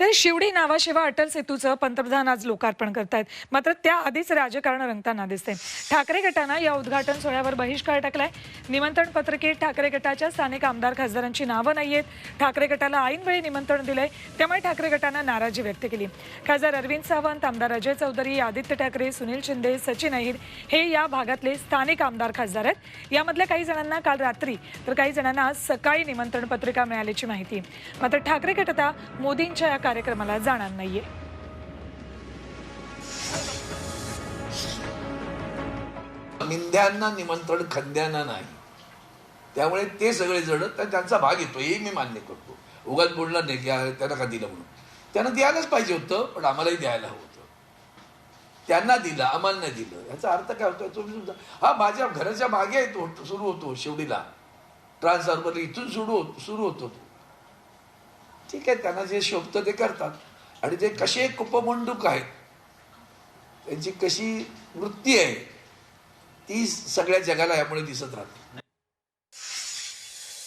तर शिवडी नावाशिवाय अटल सेतूचं पंतप्रधान आज लोकार्पण करतायत. मात्र त्याआधीच राजकारण रंगताना दिसते ठाकरे गटानं या उद्घाटन सोहळ्यावर बहिष्कार टाकलाय. निमंत्रण पत्रकेत ठाकरे गटाच्या स्थानिक आमदार खासदारांची नावं नाहीयेत. ठाकरे गटाला ऐनवेळी निमंत्रण दिलंय त्यामुळे ठाकरे गटानं नाराजी व्यक्त केली. खासदार अरविंद सावंत आमदार अजय चौधरी आदित्य ठाकरे सुनील शिंदे सचिन अहिर हे या भागातले स्थानिक आमदार खासदार आहेत. यामधल्या काही जणांना काल रात्री तर काही जणांना आज सकाळी निमंत्रण पत्रिका मिळाल्याची माहिती. मात्र ठाकरे गट आता मोदींच्या या कार्यक्रमाला जाणार नाहीये. मिंद्यांना निमंत्रण खंद्यांना नाही. त्यामुळे ते सगळे जण तर त्यांचा भाग येतो हे मी मान्य करतो. उगाच बोलणार नाही की त्यांना का दिलं म्हणून? त्यांना द्यायलाच पाहिजे होतं पण आम्हालाही द्यायला हवं होतं. त्यांना दिलं आम्हाला नाही दिलं. याचा अर्थ काय होतो तुम्ही सुद्धा हा माझ्या घराच्या मागे आहे सुरू होतो शेवडीला ट्रान्सफॉर्मर इथून सुरू होतो सुरू होतो तो. ठीक आहे त्यांना जे शोभतं ते करतात. आणि ते कसे कुपमंडूक आहेत त्यांची कशी वृत्ती आहे ती सगळ्या जगाला यामुळे दिसत राहते.